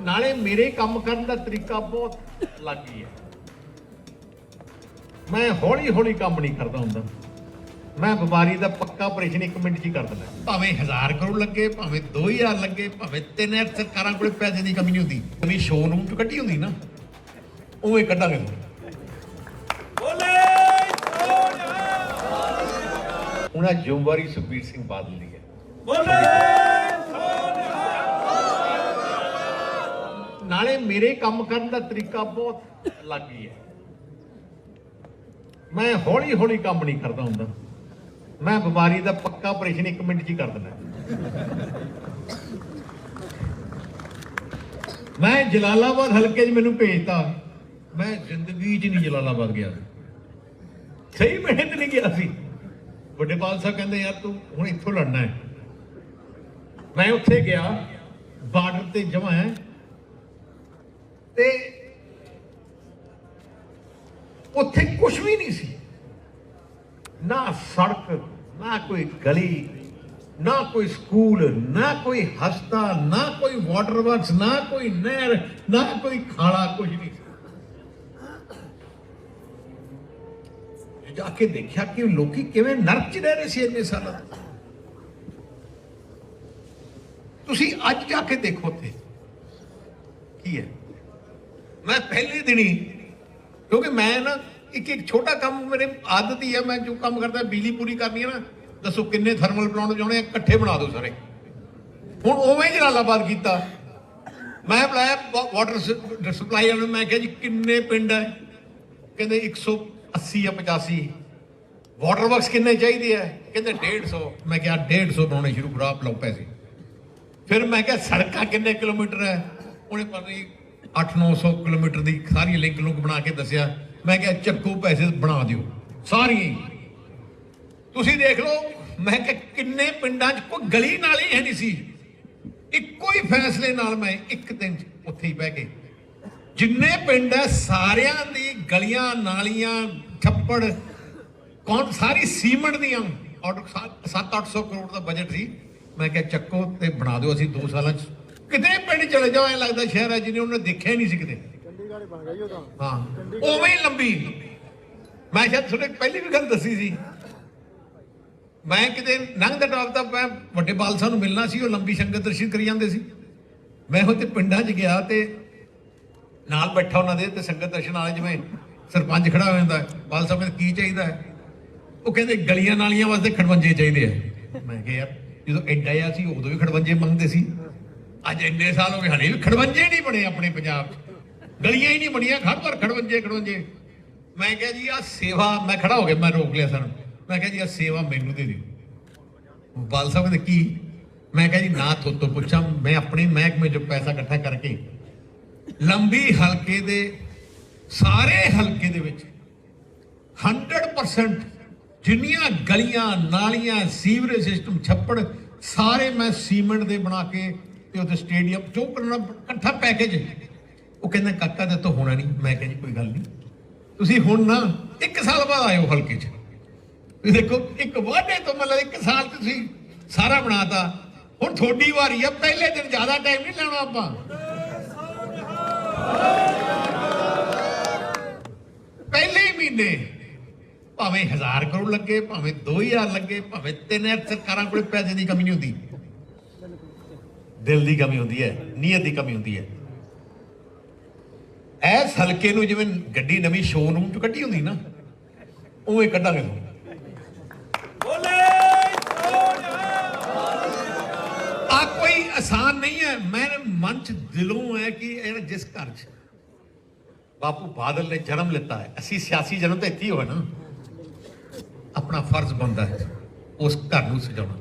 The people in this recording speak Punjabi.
ਨਾਲੇ ਮੇਰੇ ਕੰਮ ਕਰਨ ਦਾ ਤਰੀਕਾ ਬਹੁਤ ਅਲੱਗ ਹੀ ਹੈ। ਮੈਂ ਹੌਲੀ ਹੌਲੀ ਕੰਮ ਨਹੀਂ ਕਰਦਾ ਹੁੰਦਾ। ਮੈਂ ਬਿਮਾਰੀ ਦਾ ਪੱਕਾ ਆਪਰੇਸ਼ਨ 1 ਮਿੰਟ 'ਚ ਹੀ ਕਰ ਦਿੰਦਾ। ਭਾਵੇਂ 1000 ਕਰੋੜ ਲੱਗੇ, ਭਾਵੇਂ 2000 ਲੱਗੇ, ਭਾਵੇਂ 3000 ਸਰਕਾਰਾਂ ਕੋਲ ਪੈਸੇ ਦੀ ਕਮੀ ਨਹੀਂ ਹੁੰਦੀ ਕਮੀ ਸ਼ੋਰੂਮ 'ਚ ਕੱਢੀ ਹੁੰਦੀ ਨਾ, ਉਵੇਂ ਕੱਢਾਂਗੇ ਉਹਨਾਂ ਜ਼ਿੰਮੇਵਾਰੀ ਸੁਖਬੀਰ ਸਿੰਘ ਬਾਦਲ ਦੀ ਹੈ। ਨਾਲੇ ਮੇਰੇ ਕੰਮ ਕਰਨ ਦਾ ਤਰੀਕਾ ਬਹੁਤ ਅਲੱਗ ਹੀ ਹੈ। ਮੈਂ ਹੌਲੀ ਹੌਲੀ ਕੰਮ ਨਹੀਂ ਕਰਦਾ ਹੁੰਦਾ। ਮੈਂ ਬਿਮਾਰੀ ਦਾ ਪੱਕਾ ਆਪਰੇਸ਼ਨ 1 ਮਿੰਟ 'ਚ ਹੀ ਕਰ ਦਿੰਦਾ। ਮੈਂ ਜਲਾਲਾਬਾਦ ਹਲਕੇ 'ਚ ਮੈਨੂੰ ਭੇਜਤਾ। ਮੈਂ ਜ਼ਿੰਦਗੀ 'ਚ ਨਹੀਂ ਜਲਾਲਾਬਾਦ ਗਿਆ। ਸਹੀ ਮਿਹਨਤ ਨਹੀਂ ਗਿਆ ਸੀ। ਵੱਡੇ ਪਾਲ ਸਾਹਿਬ ਕਹਿੰਦੇ, ਯਾਰ ਤੂੰ ਹੁਣ ਇੱਥੋਂ ਲੜਨਾ ਹੈ। ਮੈਂ ਉੱਥੇ ਗਿਆ, ਬਾਰਡਰ ਤੇ ਜਮਾ ਹੈ। ਤੇ ਉੱਥੇ ਕੁਝ ਵੀ ਨਹੀਂ ਸੀ। ਨਾ ਸੜਕ, ਨਾ ਕੋਈ ਗਲੀ, ਨਾ ਕੋਈ ਸਕੂਲ, ਨਾ ਕੋਈ ਹਸਪਤਾਲ, ਨਾ ਕੋਈ ਵਾਟਰ ਵਰਕਸ, ਨਾ ਕੋਈ ਨਹਿਰ, ਨਾ ਕੋਈ ਖਾਲਾ ਕੁਝ ਨਹੀਂ ਜਾ ਕੇ ਦੇਖਿਆ ਕਿ ਲੋਕੀ ਕਿਵੇਂ ਨਰਕ 'ਚ ਰਹਿ ਰਹੇ ਸੀ ਇੰਨੇ ਸਾਲਾਂ ਤੋਂ। ਤੁਸੀਂ ਅੱਜ ਜਾ ਕੇ ਦੇਖੋ ਤੇ ਕੀ ਹੈ? ਮੈਂ ਪਹਿਲੇ ਦਿਨ ਹੀ, ਕਿਉਂਕਿ ਮੈਂ ਨਾ ਇੱਕ ਇੱਕ ਛੋਟਾ ਕੰਮ ਮੇਰੇ ਆਦਤ ਹੀ ਹੈ ਮੈਂ ਜੋ ਕੰਮ ਕਰਦਾ, ਬਿਜਲੀ ਪੂਰੀ ਕਰਨੀ ਹੈ ਨਾ, ਦੱਸੋ ਕਿੰਨੇ ਥਰਮਲ ਪਲਾਂਟ ਚਾਹੁੰਦੇ ਇਕੱਠੇ ਬਣਾ ਦਿਓ ਸਾਰੇ। ਹੁਣ ਉਵੇਂ ਹੀ ਜਲਾਲਾਬਾਦ ਕੀਤਾ। ਮੈਂ ਬੁਲਾਇਆ ਵਾਟਰ ਸਪਲਾਈ ਵਾਲੇ ਨੂੰ, ਮੈਂ ਕਿਹਾ ਜੀ ਕਿੰਨੇ ਪਿੰਡ ਹੈ ਕਹਿੰਦੇ 180 ਜਾਂ 85 ਵਾਟਰ ਵਰਕਸ ਕਿੰਨੇ ਚਾਹੀਦੇ ਆ? ਕਹਿੰਦੇ 150 ਮੈਂ ਕਿਹਾ 150 ਬਣਾਉਣੇ ਸ਼ੁਰੂ ਕਰਾ ਲਓ ਪੈਸੇ। ਫਿਰ ਮੈਂ ਕਿਹਾ ਸੜਕਾਂ ਕਿੰਨੇ ਕਿਲੋਮੀਟਰ ਹੈ ਉਹਨੇ ਪਤਾ ਨਹੀਂ 8-900 ਕਿਲੋਮੀਟਰ ਦੀ ਸਾਰੀ ਲਿੰਕ ਲੁੰਕ ਬਣਾ ਕੇ ਦੱਸਿਆ। ਮੈਂ ਕਿਹਾ, ਚੱਕੋ ਪੈਸੇ ਬਣਾ ਦਿਓ, ਸਾਰੀਆਂ ਤੁਸੀਂ ਦੇਖ ਲਓ, ਮੈਂ ਕਿਹਾ, ਕਿੰਨੇ ਪਿੰਡਾਂ 'ਚ ਕੋਈ ਗਲੀ ਨਾਲੀ ਹੈ ਨਹੀਂ ਸੀ? ਇੱਕੋ ਹੀ ਫੈਸਲੇ ਨਾਲ ਮੈਂ ਇੱਕ ਦਿਨ ਉੱਥੇ ਹੀ ਬਹਿ ਕੇ ਜਿੰਨੇ ਪਿੰਡ ਹੈ ਸਾਰਿਆਂ ਦੀ ਗਲੀਆਂ, ਨਾਲੀਆਂ, ਛੱਪੜ, ਕੌਣ, ਸਾਰੀ ਸੀਮੈਂਟ ਦੀਆਂ। ਔਰ 7-800 ਕਰੋੜ ਦਾ ਬਜਟ ਸੀ। ਮੈਂ ਕਿਹਾ, ਚੱਕੋ ਤੇ ਬਣਾ ਦਿਓ, ਅਸੀਂ 2 ਸਾਲਾਂ 'ਚ ਕਿਤੇ ਪਿੰਡ ਚਲੇ ਜਾਓ ਐ ਲੱਗਦਾ ਸ਼ਹਿਰ ਹੈ ਜਿਹਨੇ ਉਹਨੇ ਦੇਖਿਆ ਹੀ ਨਹੀਂ ਸੀ ਕਿਤੇ। ਚੰਡੀਗੜ੍ਹ ਬਣ ਜੀ ਉਹ ਤਾਂ। ਹਾਂ ਉਵੇਂ ਹੀ ਲੰਬੀ। ਮੈਂ ਸ਼ਾਇਦ ਤੁਹਾਡੇ ਪਹਿਲੀ ਵੀ ਗੱਲ ਦੱਸੀ ਸੀ। ਮੈਂ ਕਿਤੇ ਲੰਘਦਾ ਟਾਪਦਾ ਮੈਂ ਵੱਡੇ ਬਾਲ ਸਾਹਿਬ ਨੂੰ ਮਿਲਣਾ ਸੀ ਉਹ ਲੰਬੀ ਸੰਗਤ ਦਰਸ਼ਨ ਕਰੀ ਜਾਂਦੇ ਸੀ। ਮੈਂ ਉੱਥੇ ਪਿੰਡਾਂ 'ਚ ਗਿਆ ਤੇ ਨਾਲ ਬੈਠਾ ਉਹਨਾਂ ਦੇ ਤੇ ਸੰਗਤ ਦਰਸ਼ਨ ਵਾਲੇ ਜਿਵੇਂ ਸਰਪੰਚ ਖੜਾ ਹੋ ਜਾਂਦਾ। ਬਾਲ ਸਾਹਿਬ ਨੇ ਕੀ ਚਾਹੀਦਾ ਹੈ? ਉਹ ਕਹਿੰਦੇ ਗਲੀਆਂ ਨਾਲੀਆਂ ਵਾਸਤੇ ਖੜਵੰਜੇ ਚਾਹੀਦੇ ਆ। ਮੈਂ ਕਿਹਾ ਯਾਰ ਜਦੋਂ ਐਡਾ ਆ ਸੀ ਉਦੋਂ ਵੀ ਖੜਵੰਜੇ ਮੰਗਦੇ ਸੀ। ਅੱਜ ਇੰਨੇ ਸਾਲ ਹੋ ਗਏ, ਹਲੇ ਵੀ ਖੜਵੰਜੇ ਨਹੀਂ ਬਣੇ ਆਪਣੇ ਪੰਜਾਬ 'ਚ। ਗਲੀਆਂ ਹੀ ਨਹੀਂ ਬਣੀਆਂ ਖੜ ਪਰ ਖੜਵੰਜੇ ਖੜਵੰਜੇ। ਮੈਂ ਕਿਹਾ ਜੀ ਆ ਸੇਵਾ, ਮੈਂ ਖੜਾ ਹੋ ਗਿਆ, ਮੈਂ ਰੋਕ ਲਿਆ ਸਰ ਮੈਂ ਕਿਹਾ ਜੀ ਆ ਸੇਵਾ ਮੈਨੂੰ ਦੇ ਦਿਓ। ਬਾਲ ਸਾਹਿਬ ਨੇ ਕੀ? ਮੈਂ ਕਿਹਾ ਜੀ, ਨਾ ਤੋਂ ਪੁੱਛਾਂ, ਮੈਂ ਆਪਣੇ ਮਹਿਕਮੇ 'ਚ ਪੈਸਾ ਇਕੱਠਾ ਕਰਕੇ ਲੰਬੀ ਹਲਕੇ ਦੇ, ਸਾਰੇ ਹਲਕੇ ਦੇ ਵਿੱਚ 100% ਜਿੰਨੀਆਂ ਗਲੀਆਂ, ਨਾਲੀਆਂ, ਸੀਵਰੇਜ ਸਿਸਟਮ ਛੱਪੜ, ਸਾਰੇ ਮੈਂ ਸੀਮੈਂਟ ਦੇ ਬਣਾ ਕੇ ਤੇ ਉਹਦੇ ਸਟੇਡੀਅਮ ਜੋ ਕਰਨਾ ਇਕੱਠਾ ਪੈਕੇਜ ਉਹ ਕਹਿੰਦਾ, ਕਾਕਾ ਦੇ ਤੋਂ ਹੋਣਾ ਨਹੀਂ। ਮੈਂ ਕਿਹਾ ਜੀ, ਕੋਈ ਗੱਲ ਨਹੀਂ। ਤੁਸੀਂ ਹੁਣ ਨਾ ਇੱਕ ਸਾਲ ਬਾਅਦ ਆਇਓ ਹਲਕੇ 'ਚ। ਤੁਸੀਂ ਦੇਖੋ, ਇੱਕ ਵਾਢੇ ਤੋਂ ਮਤਲਬ ਇੱਕ ਸਾਲ ਤੁਸੀਂ ਸਾਰਾ ਬਣਾਤਾ। ਹੁਣ ਤੁਹਾਡੀ ਵਾਰੀ ਆ, ਪਹਿਲੇ ਦਿਨ ਜ਼ਿਆਦਾ ਟਾਈਮ ਨਹੀਂ ਲੈਣਾ ਆਪਾਂ। ਪਹਿਲੇ ਹੀ ਮਹੀਨੇ ਭਾਵੇਂ 1000 ਕਰੋੜ ਲੱਗੇ, ਭਾਵੇਂ 2000 ਲੱਗੇ, ਭਾਵੇਂ 3000 ਸਰਕਾਰਾਂ ਕੋਲ ਪੈਸੇ ਦੀ ਕਮੀ ਨਹੀਂ ਹੁੰਦੀ। ਦਿਲ ਦੀ ਕਮੀ ਹੁੰਦੀ ਹੈ ਨੀਅਤ ਦੀ ਕਮੀ ਹੁੰਦੀ ਹੈ। ਐਸ ਹਲਕੇ ਨੂੰ ਜਿਵੇਂ ਗੱਡੀ ਨਵੀਂ ਸ਼ੋਰੂਮ ਚ ਕੱਢੀ ਹੁੰਦੀ ਨਾ ਉਵੇਂ ਕੱਢਾਂਗੇ ਤੁਹਾਨੂੰ ਆ ਕੋਈ ਆਸਾਨ ਨਹੀਂ ਹੈ ਮੇਰੇ ਮਨ ਚ ਦਿਲੋਂ ਹੈ ਕਿ ਇਹ ਜਿਸ ਘਰ ਚ ਬਾਪੂ ਬਾਦਲ ਨੇ ਜਨਮ ਲਿੱਤਾ ਹੈ ਅਸੀਂ ਸਿਆਸੀ ਜਨਮ ਤਾਂ ਇੱਥੇ ਹੀ ਹੋਇਆ ਨਾ ਆਪਣਾ ਫਰਜ਼ ਬਣਦਾ ਹੈ ਉਸ ਘਰ ਨੂੰ ਸਜਾਉਣਾ।